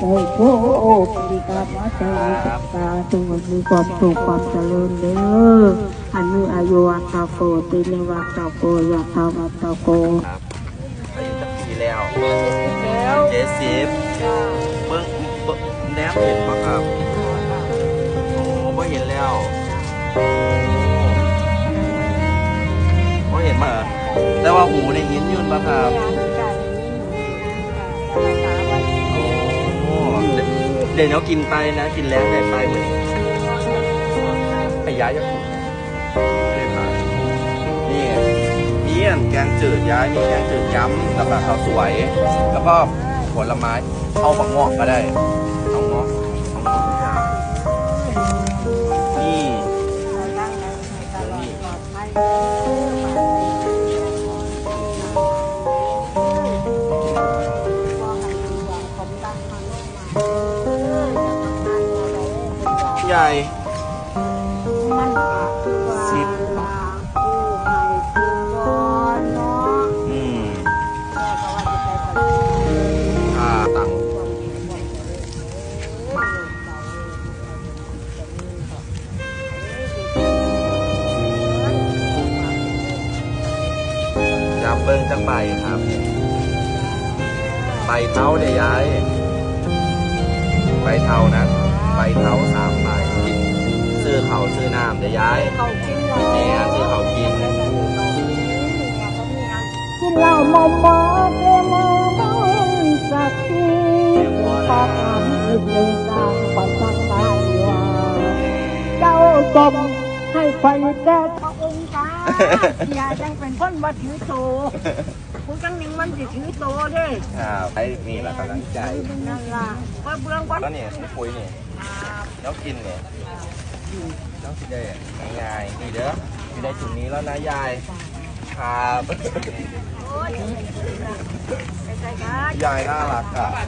โอ้โหดีกามาเจอกับตาทุกคนมีความสุขความเจริญเด้ออันนี้อายุวัตโกตินวัตโกยาตาวัตโกอายุจะปีแล้วเจสิบเบิ้งเบิ้งแนมเห็นปะครับโอ้บ่เห็นแล้วบ่เห็นมาแต่ว่าหูในยินยืนปะครับ เดี๋ยวเดี๋ยวกินไปนะ กินแล้วได้ไปมื้อนี้ไปย้ายยังไม่ได้ไปนี่มีอันแกงจืดย้ายมีแกงจืดย้ำแล้วก็ข้าวสวย แล้วก็ผลไม้เอาบักงอกก็ได้เอางอกเอางอกทุกอย่นี่ ใหญ่ มันคือว่าสิบผู้ให้คือก่อนเนาะอืมแม่ก็ว่าจะไปผลิตค่าตังค์จับเบิ้งจักใบครับใบเท้าเดียยายใบเท้านะใบเท้าสาม เขาซื้อน้ำเดี๋ยวย้ายเขากินเหล้าเนี่ยซื้อเขากินกินเหล้ามอมมาเตมาเมาเห็นสักทีปากน้ำอีกเลยกลางปันสักตายว่าเจ้าจมให้ไฟแก้พระองค์ตาอย่าจังเป็นคนมาถือโตคุณจังนิ่งมันจะถือโตเด้ครับไอ้นี่แหละกำลังใจนั่นล่ะว่าเบื้องก่อนก็เนี่ยพี่ปุ้ยเนี่ยแล้วกินเนี่ย แล้วกินได้ง่ายๆนี่เด้ออยู่ในถุงนี้แล้วนะยายครับโอ้ยไปใส่กันยายน่ารักอะ